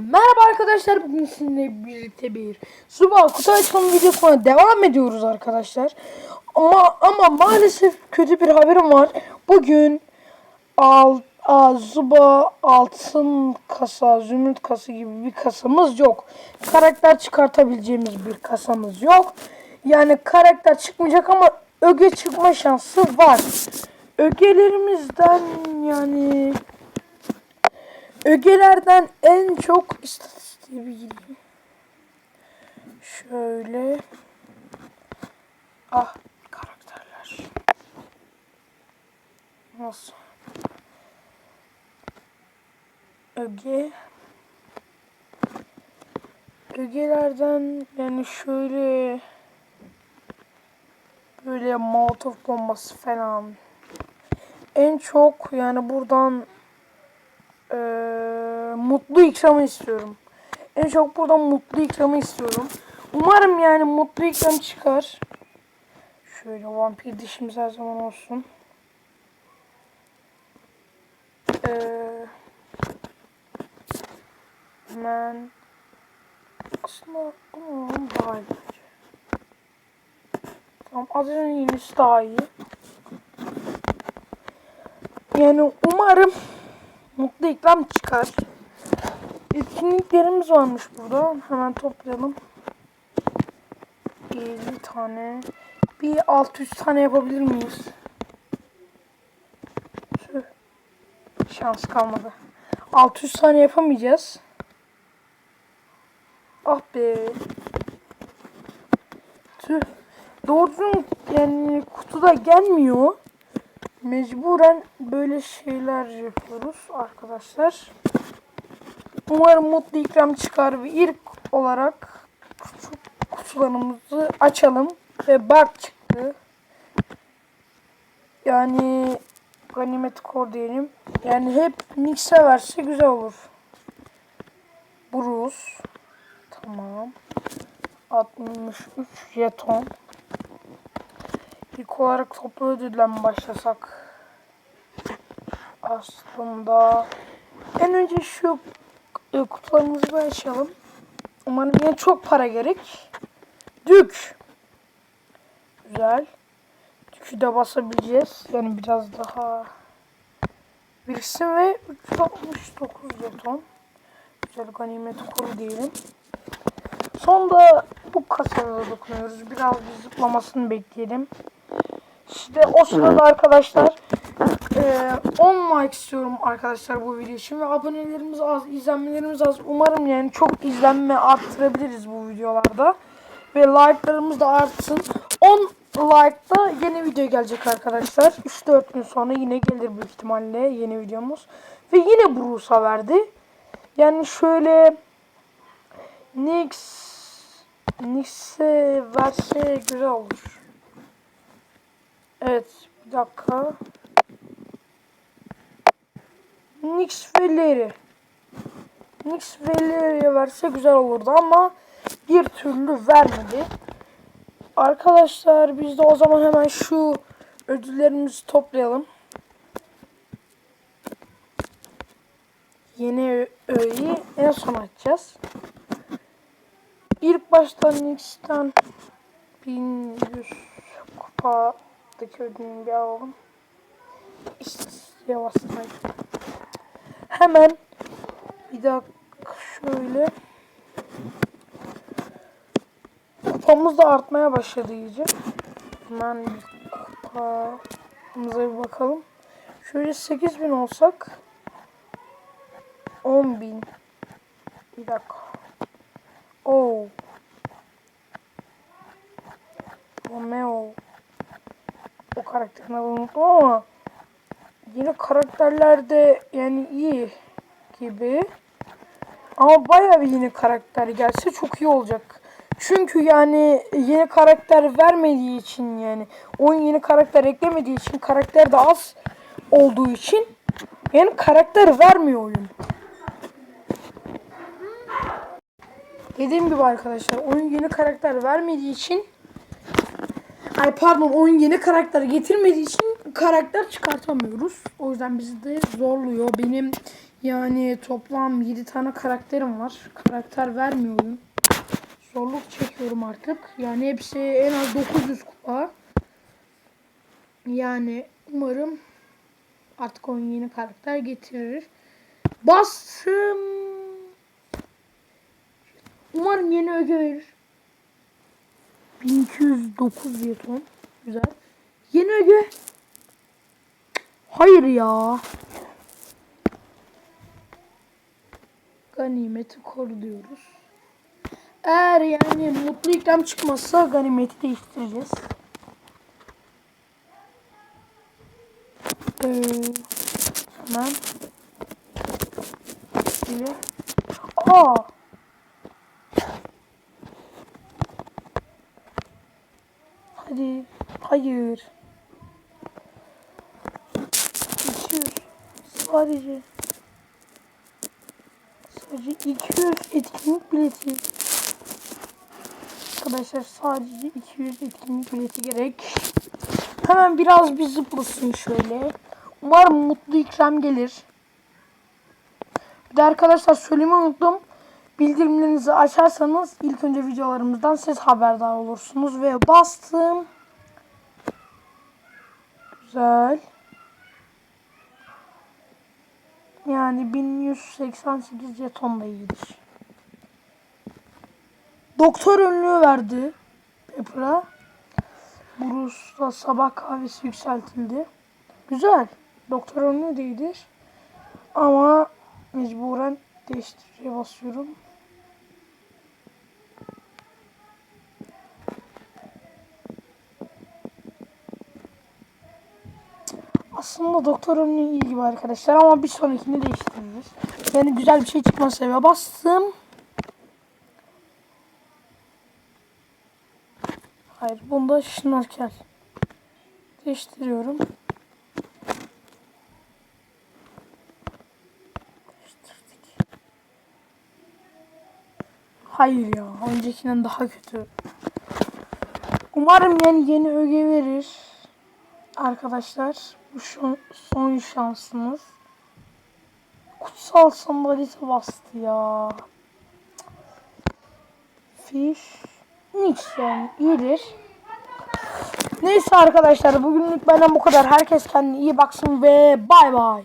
Merhaba arkadaşlar bugün sizinle birlikte bir Suba kutu açılım videosuna devam ediyoruz arkadaşlar. Ama ama maalesef kötü bir haberim var. Bugün al, a, Zuba altın kasa, zümrüt kasa gibi bir kasamız yok. Karakter çıkartabileceğimiz bir kasamız yok. Yani karakter çıkmayacak ama öge çıkma şansı var. Ögelerimizden yani Ögelerden en çok istatistiğe bir gireyim. Şöyle. Ah karakterler. Nasıl? Öge. Ögelerden yani şöyle böyle molotov bombası falan. En çok yani buradan eee, mutlu ikramı istiyorum. En çok buradan mutlu ikramı istiyorum. Umarım yani mutlu ikram çıkar. Şöyle vampir dişimiz her zaman olsun. Eee hemen aslında bunu alalım daha iyi. Tamam adının yenisi daha iyi. Yani umarım ikram çıkar. Etkinliklerimiz varmış burada. Hemen toplayalım. 50 tane. Bir 600 tane yapabilir miyiz? Şans kalmadı. 600 tane yapamayacağız. Ah be. Tüh. Doğru yani kutuda gelmiyor. Mecburen böyle şeyler yapıyoruz arkadaşlar. Umarım mutlu ikram çıkar ve ilk olarak kutularımızı açalım. Ve bak çıktı. Yani ganimet kor diyelim. Yani hep Nick severse güzel olur. Bruce. Tamam. 63 jeton. İlk olarak toplu ödülle mi başlasak? Aslında en önce şu e, kutularımızı bir açalım. Umarım yine çok para gerek. Dük. Güzel. Dükü de basabileceğiz. Yani biraz daha biriksin ve 369 jeton. Güzel ganimet kuru diyelim. Sonda bu kasaya dokunuyoruz. Biraz bir zıplamasını bekleyelim. İşte o sırada arkadaşlar eee 10 like istiyorum arkadaşlar bu video için ve abonelerimiz az, izlenmelerimiz az. Umarım yani çok izlenme arttırabiliriz bu videolarda. Ve like'larımız da artsın. 10 like'da yeni video gelecek arkadaşlar. 3-4 gün sonra yine gelir büyük ihtimalle yeni videomuz. Ve yine Bruce'a verdi. Yani şöyle Nix Nix'e verse güzel olur. Evet bir dakika. Nix Larry. Nix ve Larry'e verse güzel olurdu ama bir türlü vermedi. Arkadaşlar biz de o zaman hemen şu ödüllerimizi toplayalım. Yeni öğeyi en son açacağız. İlk başta Nix'ten 1100 kupadaki ödülünü bir alalım. İstatistiğe basmayın. Hemen bir dakika şöyle kupamız da artmaya başladı iyice. Hemen kupamıza bir bakalım. Şöyle 8000 olsak 10.000 bir dakika. Oo. Romeo. Karakterini unuttum ama yine karakterlerde yani iyi gibi. Ama bayağı bir yeni karakter gelse çok iyi olacak. Çünkü yani yeni karakter vermediği için yani oyun yeni karakter eklemediği için karakter de az olduğu için yani karakter vermiyor oyun. Dediğim gibi arkadaşlar oyun yeni karakter vermediği için Ay pardon oyun yeni karakter getirmediği için karakter çıkartamıyoruz. O yüzden bizi de zorluyor. Benim Yani toplam 7 tane karakterim var. Karakter vermiyor oyun. Zorluk çekiyorum artık. Yani hepsi en az 900 kupa. Yani umarım artık oyun yeni karakter getirir. Bastım. Umarım yeni öge verir. 1209 jeton. Güzel. Yeni öge. Hayır ya. Ganimeti koru diyoruz. Eğer yani mutlu ikram çıkmazsa ganimeti değiştireceğiz. Ee, hemen. Gibi. Aa. Hayır. Geçiyor. Sadece. Sadece 200 etkinlik bileti. Arkadaşlar sadece 200 etkinlik bileti gerek. Hemen biraz bir zıplasın şöyle. Umarım mutlu ikram gelir. Bir de arkadaşlar söylemeyi unuttum. Bildirimlerinizi açarsanız ilk önce videolarımızdan siz haberdar olursunuz. Ve bastım. Güzel. Yani 1188 jeton da iyidir. Doktor önlüğü verdi Pepper'a. Bruce'da sabah kahvesi yükseltildi. Güzel. Doktor önlüğü de iyidir. Ama mecburen değiştiriciye basıyorum. Aslında doktor önlüğü gibi arkadaşlar ama bir sonrakini değiştiririz. Yani güzel bir şey çıkmasa eve bastım. Hayır bunda şnorkel. Değiştiriyorum. Değiştirdik. Hayır ya öncekinden daha kötü. Umarım yani yeni öge verir. Arkadaşlar şu son şansımız. Kutsal sandalite bastı ya. Fiş. Nix yani iyidir. Neyse arkadaşlar bugünlük benden bu kadar. Herkes kendine iyi baksın ve bay bay.